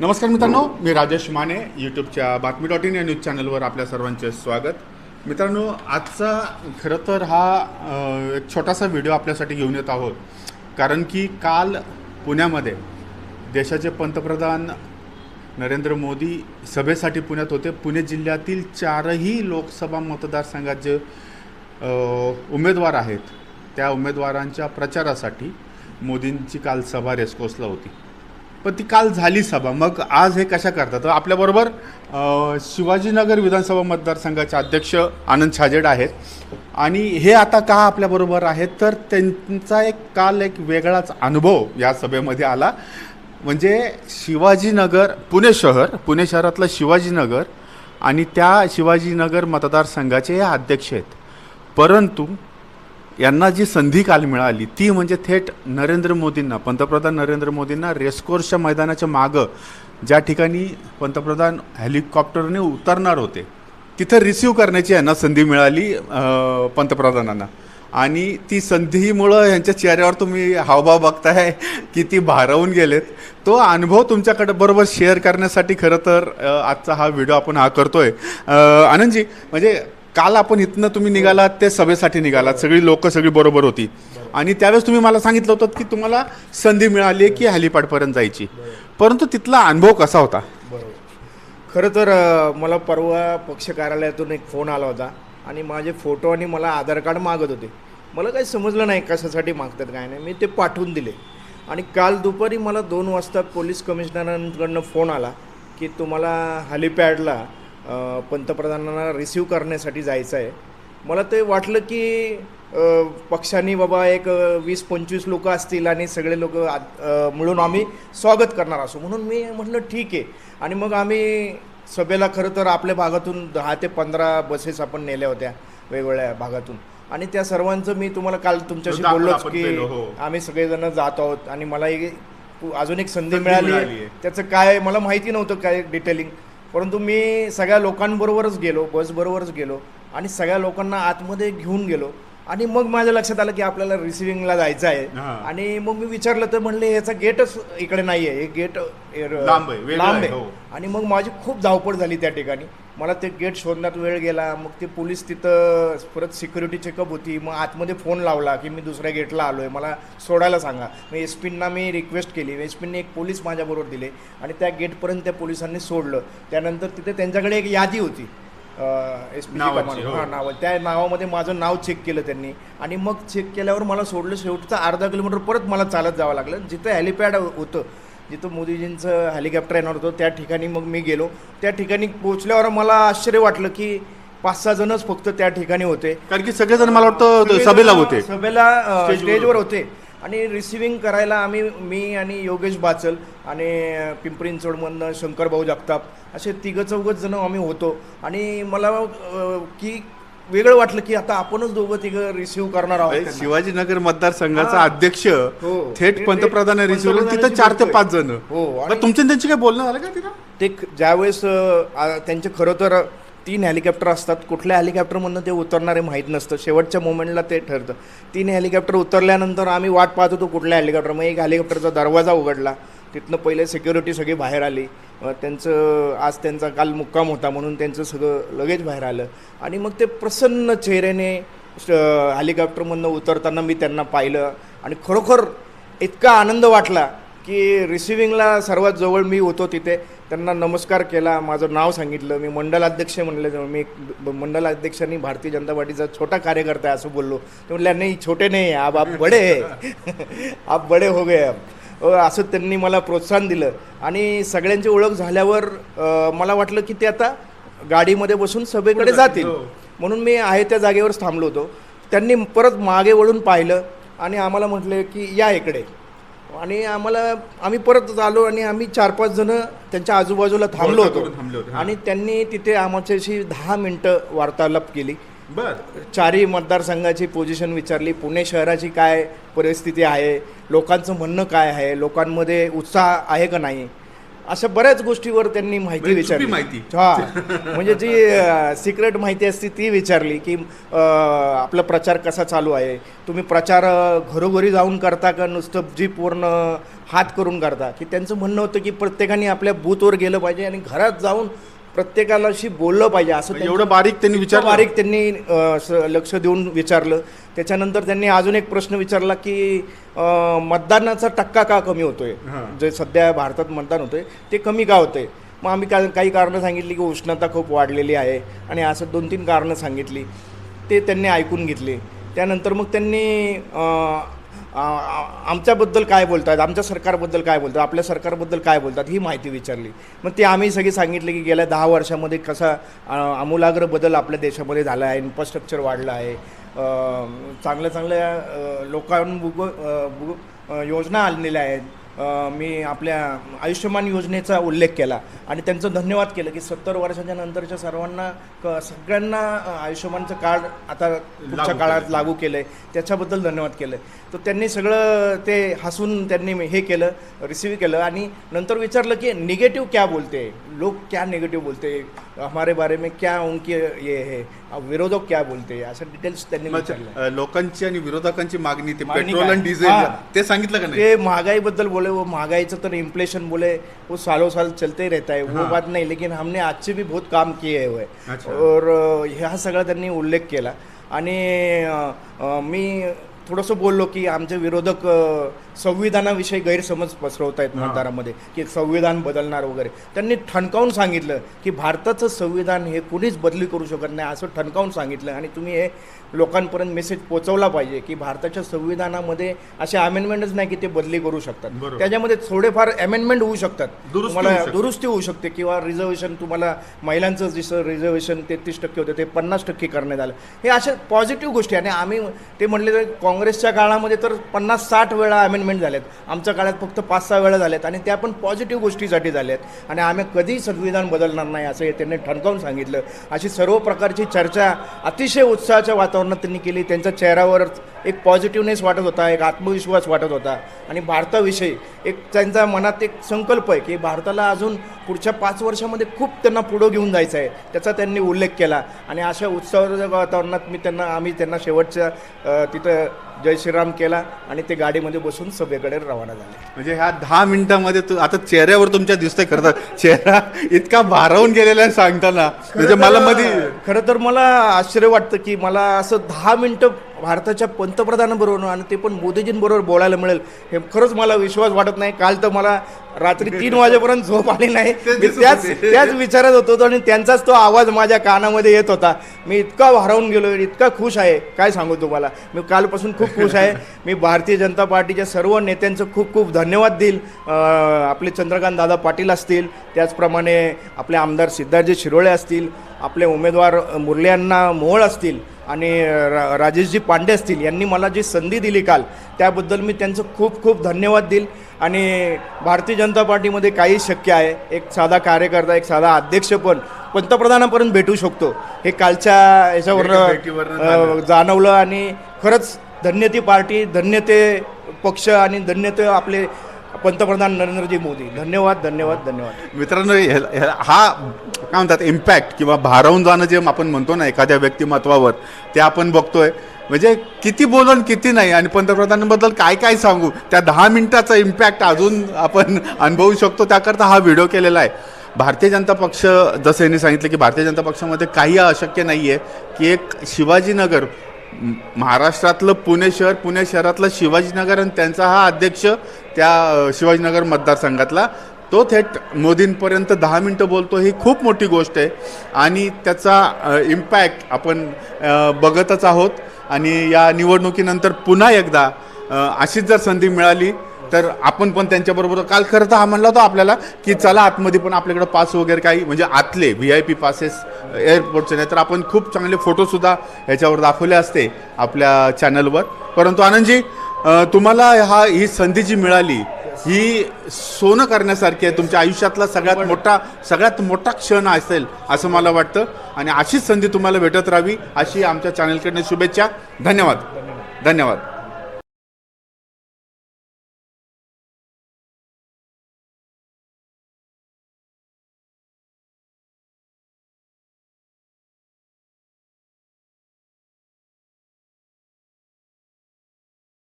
नमस्कार मित्रांनो मी राजेश माने यूट्यूबच्या बातमी डॉट इन या न्यूज चॅनलवर आपल्या सर्वांचे स्वागत. मित्रांनो आजचा खरं तर हा एक छोटासा व्हिडिओ आपल्यासाठी घेऊन येत आहोत. कारण की काल पुण्यामध्ये देशाचे पंतप्रधान नरेंद्र मोदी सभेसाठी पुण्यात होते. पुणे जिल्ह्यातील चारही लोकसभा मतदारसंघात जे उमेदवार आहेत त्या उमेदवारांच्या प्रचारासाठी मोदींची काल सभा रेस्कोसला होती. पण ती काल झाली सभा. मग आज हे कशा करतात? तर आपल्याबरोबर शिवाजीनगर विधानसभा मतदारसंघाचे अध्यक्ष आनंद छाजेड आहेत. आणि हे आता का आपल्याबरोबर आहेत? तर त्यांचा एक काल एक वेगळाच अनुभव या सभेमध्ये आला. म्हणजे शिवाजीनगर पुणे शहर पुणे शहरातलं शिवाजीनगर आणि त्या शिवाजीनगर मतदारसंघाचे हे अध्यक्ष आहेत. परंतु यांना जी संधी काल मिळाली ती म्हणजे थेट नरेंद्र मोदींना पंतप्रधान नरेंद्र मोदींना रेसकोर्सच्या मैदानाच्या मागं ज्या ठिकाणी पंतप्रधान हेलिकॉप्टरने उतरणार होते तिथं रिसीव्ह करण्याची यांना संधी मिळाली पंतप्रधानांना. आणि ती संधीमुळं यांच्या चेहऱ्यावर तुम्ही हावभाव बघताय किती भारावून गेलेत. तो अनुभव तुमच्याकडे बरोबर शेअर करण्यासाठी खरं तर आजचा हा व्हिडिओ आपण हा करतोय. आनंदजी म्हणजे काल आपण इथनं तुम्ही निघालात ते सभेसाठी निघालात. सगळी लोक सगळी बरोबर होती. आणि त्यावेळेस तुम्ही मला सांगितलं होतं की तुम्हाला संधी मिळाली की हॅलिपॅडपर्यंत जायची. परंतु तिथला अनुभव कसा होता? खरं तर मला परवा पक्ष कार्यालयातून एक फोन आला होता आणि माझे फोटो आणि मला आधार कार्ड मागत होते. मला काही समजलं नाही कशासाठी मागतात काय नाही. मी ते पाठवून दिले. आणि काल दुपारी मला दोन वाजता पोलीस कमिशनरांकडनं फोन आला की तुम्हाला हॅलिपॅडला पंतप्रधानांना रिसीव करण्यासाठी जायचं आहे. मला ते वाटलं की पक्षाने बाबा एक वीस पंचवीस लोक असतील आणि सगळे लोक मिळून आम्ही स्वागत करणार असू. म्हणून मी म्हटलं ठीक आहे. आणि मग आम्ही सभेला खरं तर आपल्या भागातून दहा ते पंधरा बसेस आपण नेल्या होत्या वेगवेगळ्या भागातून. आणि त्या सर्वांचं मी तुम्हाला काल तुमच्याशी बोललोच की हो. आम्ही सगळेजण जात आहोत आणि मला एक अजून एक संधी मिळाली. त्याचं काय मला माहिती नव्हतं काय डिटेलिंग परंतु मी सगळ्या लोकांबरोबरच गेलो बसबरोबरच गेलो आणि सगळ्या लोकांना आतमध्ये घेऊन गेलो. आणि मग माझ्या लक्षात आलं की आपल्याला रिसिव्हिंगला जायचं आहे. आणि मग मी विचारलं तर म्हणले ह्याचा गेटच इकडे नाही आहे हे गेट लांब आहे, हो. आणि मग माझी खूप धावपळ झाली त्या ठिकाणी. मला ते गेट शोधण्यात वेळ गेला. मग ते पोलीस तिथं परत सिक्युरिटी चेकअप होती. मग आतमध्ये फोन लावला की मी दुसऱ्या गेटला आलो आहे मला सोडायला सांगा. मग एस पींना मी रिक्वेस्ट केली. एस पींनी एक पोलीस माझ्याबरोबर दिले. आणि त्या गेटपर्यंत त्या पोलिसांनी सोडलं. त्यानंतर तिथे त्यांच्याकडे एक यादी होती. एस पी हो. हां नाव त्या नावामध्ये माझं नाव चेक केलं त्यांनी. आणि मग चेक केल्यावर मला सोडलं शेवटचा अर्धा किलोमीटर परत मला चालत जावं लागलं. जिथं हेलिपॅड होतं जिथं मोदीजींचं हेलिकॉप्टर येणार होतं त्या ठिकाणी मग मी गेलो. त्या ठिकाणी पोहोचल्यावर मला आश्चर्य वाटलं की पाच सहा जणच फक्त त्या ठिकाणी होते. कारण की सगळेजण मला वाटतं सभेला होते. सभेला स्टेजवर होते. आणि रिसिव्हिंग करायला आम्ही मी आणि योगेश बाचल आणि पिंपरी चिंचवडमधनं शंकरभाऊ जगताप असे तिघं चौघच जण आम्ही होतो आणि मला की वेगळं वाटलं की आता आपणच दोघं तिघं रिसिव्ह करणार आहोत. शिवाजीनगर मतदारसंघाचा. अध्यक्ष हो. थेट पंतप्रधान रिसिव्ह तिथं चार ते. पाच जण हो तुमच्या त्यांची काय बोलणं झालं का तिथं ते ज्यावेळेस त्यांचे खरं तर तीन हेलिकॉप्टर असतात. कुठल्या हेलिकॉप्टरमधनं ते उतरणारे माहीत नसतं. शेवटच्या मोमेंटला ते ठरतं. तीन हेलिकॉप्टर उतरल्यानंतर आम्ही वाट पाहत होतो कुठल्या हेलिकॉप्टर. मग एक हेलिकॉप्टरचा दरवाजा उघडला. तिथनं पहिले सिक्युरिटी सगळी बाहेर आली. त्यांचं आज त्यांचा काल मुक्काम होता म्हणून त्यांचं सगळं लगेच बाहेर आलं. आणि मग ते प्रसन्न चेहऱ्याने स- हेलिकॉप्टरमधनं उतरताना मी त्यांना पाहिलं. आणि खरोखर इतका आनंद वाटला की रिसिव्हिंगला सर्वात जवळ मी होतो तिथे. त्यांना नमस्कार केला माझं नाव सांगितलं मी मंडलाध्यक्ष म्हणलं मी मंडलाध्यक्षांनी भारतीय जनता पार्टीचा छोटा कार्यकर्ता आहे असं बोललो. ते म्हणल्या नाही छोटे नाही आप आप बडे है आप बडे हो गए अब अ, असं त्यांनी मला प्रोत्साहन दिलं. आणि सगळ्यांची ओळख झाल्यावर मला वाटलं की ते आता गाडीमध्ये बसून सभेकडे जातील. हो. म्हणून मी आहे त्या जागेवरच थांबलो होतो. त्यांनी परत मागे वळून पाहिलं आणि आम्हाला म्हटलं की या इकडे. आणि आम्हाला आम्ही परत आलो आणि आम्ही चार पाच जण त्यांच्या आजूबाजूला थांबलो होतो. हा. आणि त्यांनी तिथे आमच्याशी दहा मिनटं वार्तालाप केली. बर. चारही मतदारसंघाची पोझिशन विचारली. पुणे शहराची काय परिस्थिती आहे? लोकांचं म्हणणं काय आहे? लोकांमध्ये उत्साह आहे का नाही? अशा बऱ्याच गोष्टीवर त्यांनी माहिती म्हणजे विचारली. माहिती. हा. म्हणजे जी सिक्रेट माहिती असते ती विचारली की आपला प्रचार कसा चालू आहे? तुम्ही प्रचार घरोघरी जाऊन करता का? नुसतं जी पूर्ण हात करून करता? की त्यांचं म्हणणं होतं की प्रत्येकाने आपल्या बूथवर गेलं पाहिजे आणि घरात जाऊन प्रत्येकालाशी बोललं पाहिजे असं एवढं बारीक त्यांनी विचारलं. बारीक त्यांनी लक्ष देऊन विचारलं. त्याच्यानंतर त्यांनी अजून एक प्रश्न विचारला की मतदानाचा टक्का का कमी होतोय? हां. जे सध्या भारतात मतदान होतंय ते कमी का होतंय? मग आम्ही का काही कारणं सांगितली की उष्णता खूप वाढलेली आहे आणि असं दोन तीन कारणं सांगितली. ते त्यांनी ऐकून घेतले. त्यानंतर मग त्यांनी आमच्याबद्दल काय बोलतात? आमच्या सरकारबद्दल काय बोलतात? आपल्या सरकारबद्दल काय बोलतात? ही माहिती विचारली. मग ते आम्ही सगळी सांगितले की गेल्या दहा वर्षामध्ये कसा आमूलाग्र बदल आपल्या देशामध्ये झाला आहे इन्फ्रास्ट्रक्चर वाढलं आहे. चांगल्या चांगल्या लोकांबुग योजना आणलेल्या आहेत. मी आपल्या आयुष्यमान योजनेचा उल्लेख केला आणि त्यांचं धन्यवाद केलं की सत्तर वर्षाच्या नंतरच्या सर्वांना क- सगळ्यांना आयुष्यमानचं कार्ड आता पुढच्या काळात. लागू केलं आहे त्याच्याबद्दल धन्यवाद केलं तर त्यांनी सगळं ते हसून त्यांनी हे केलं रिसिव्ह केलं आणि नंतर विचारलं की निगेटिव्ह क्या बोलते? लोक क्या निगेटिव्ह बोलते? हमारे बारे में क्या उनके ये है विरोधक क्या बोलते असं डिटेल्स त्यांनी लोकांची आणि विरोधकांची मागणी ते पेट्रोल? आणि डिझेल. ते सांगितलं का नाही ये महंगाईबद्दल बोले वो महंगाईचं तर इन्फ्लेशन बोले वो सालों साल चलते ही रहता है वो। बात नहीं लेकिन हमने आज से भी बहुत काम किए हुए. और ह्या सगळा त्यांनी उल्लेख केला आणि मी थोडंसं बोललो की आमचे विरोधक संविधानाविषयी गैरसमज पसरवत आहेत. मतदारामध्ये की संविधान बदलणार वगैरे त्यांनी ठणकावून सांगितलं की भारताचं संविधान हे कुणीच बदली करू शकत नाही असं ठणकावून सांगितलं आणि तुम्ही हे लोकांपर्यंत मेसेज पोहोचवला पाहिजे की भारताच्या संविधानामध्ये असे अमेंडमेंटच नाही की ते बदली करू शकतात. त्याच्यामध्ये थोडेफार अमेंडमेंट होऊ शकतात दुरुस्ती तुम्हाला होऊ शकते. दुरुस्ती होऊ शकते किंवा रिझर्वेशन तुम्हाला महिलांचं जसं रिझर्वेशन तेहतीस टक्के होते ते पन्नास टक्के करण्यात आलं हे अशा पॉझिटिव्ह गोष्टी आणि आम्ही ते म्हणले तर काँग्रेसच्या काळामध्ये तर पन्नास साठ वेळा अमेंडमेंट झाल्यात आमच्या काळात फक्त पाच सहा वेळा झाल्यात आणि त्या पण पॉझिटिव्ह गोष्टीसाठी झाल्यात आणि आम्ही कधीही संविधान बदलणार नाही असं हे त्यांनी ठणकावून सांगितलं. अशी सर्व प्रकारची चर्चा अतिशय उत्साहाच्या वातावरणात त्यांनी केली. त्यांच्या चेहऱ्यावर एक पॉझिटिव्हनेस वाटत होता एक आत्मविश्वास वाटत होता. आणि भारताविषयी एक त्यांच्या मनात एक संकल्प आहे की भारताला अजून पुढच्या पाच वर्षामध्ये खूप त्यांना पुढं घेऊन जायचं आहे. त्याचा त्यांनी उल्लेख केला. आणि अशा उत्सवाच्या वातावरणात मी त्यांना आम्ही त्यांना शेवटच्या तिथं जय श्रीराम केला आणि ते गाडीमध्ये बसून सभेकडे रवाना झाले. म्हणजे ह्या दहा मिनिटामध्ये तू आता चेहऱ्यावर तुमच्या दिसतंय खरं तर. चेहरा इतका भारावून गेलेला आहे सांगताना. म्हणजे मला मध्ये खरं तर मला आश्चर्य वाटतं की मला असं दहा मिनटं भारताच्या पंतप्रधानाबरोबर आणि ते पण मोदीजींबरोबर बोलायला मिळेल. हे खरंच मला विश्वास वाटत नाही. काल तर मला रात्री तीन वाजेपर्यंत झोप आली नाही. मी त्याच. त्याच विचारात होतो आणि त्यांचाच तो आवाज माझ्या कानामध्ये येत होता. मी इतका भारावून गेलो इतका खुश आहे. काय सांगू तुम्हाला? मी कालपासून खूप खुश आहे. मी भारतीय जनता पार्टीच्या सर्व नेत्यांचं खूप खूप धन्यवाद देईल. आपले चंद्रकांत दादा पाटील असतील त्याचप्रमाणे आपले आमदार सिद्धार्थजी शिरोळे असतील आपले उमेदवार मुरल्यांना मोहोळ असतील. आणि रा राजेशजी पांडे असतील यांनी मला जी संधी दिली काल त्याबद्दल मी त्यांचं खूप खूप धन्यवाद देईल. आणि भारतीय जनता पार्टीमध्ये काही शक्य आहे. एक साधा कार्यकर्ता एक साधा अध्यक्ष पण पंतप्रधानापर्यंत भेटू शकतो. हे कालच्या याच्यावर. जाणवलं आणि खरंच धन्य ती पार्टी धन्य ते पक्ष आणि धन्य ते आपले पंतप्रधान नरेंद्रजी मोदी. धन्यवाद धन्यवाद धन्यवाद. मित्रांनो हा काय म्हणतात इम्पॅक्ट किंवा भारावून जाणं जे आपण म्हणतो ना एखाद्या व्यक्तिमत्वावर ते आपण बघतोय. म्हणजे किती बोलून किती नाही. आणि पंतप्रधानांबद्दल काय काय सांगू? त्या दहा मिनिटाचा इम्पॅक्ट अजून आपण अनुभवू शकतो. त्याकरता हा व्हिडिओ केलेला आहे. भारतीय जनता पक्ष जसं यांनी सांगितलं की भारतीय जनता पक्षामध्ये काही अशक्य नाही आहे की एक शिवाजीनगर महाराष्ट्रातलं पुणे शहर पुणे शहरातलं शिवाजीनगर आणि त्यांचा हा अध्यक्ष त्या शिवाजीनगर मतदारसंघातला. तो थेट मोदींपर्यंत दहा मिनटं बोलतो ही खूप मोठी गोष्ट आहे. आणि त्याचा इम्पॅक्ट आपण बघतच आहोत. आणि या निवडणुकीनंतर पुन्हा एकदा अशीच जर संधी मिळाली तर आपण पण त्यांच्याबरोबर काल खरं तर हा म्हणला होता आपल्याला की चला आतमध्ये पण आपल्याकडे पास वगैरे काही म्हणजे आतले व्ही आय पी पासेस एअरपोर्टचे नाही तर आपण खूप चांगले फोटोसुद्धा ह्याच्यावर दाखवले असते आपल्या चॅनलवर परंतु आनंदजी तुम्हाला हा ही संधी जी मिळाली ही सोनं करण्यासारखी आहे. तुमच्या आयुष्यातला सगळ्यात मोठा सगळ्यात मोठा क्षण असेल असं मला वाटतं. आणि अशीच संधी तुम्हाला भेटत राहावी अशी आमच्या चॅनलकडनं शुभेच्छा. धन्यवाद. धन्यवाद.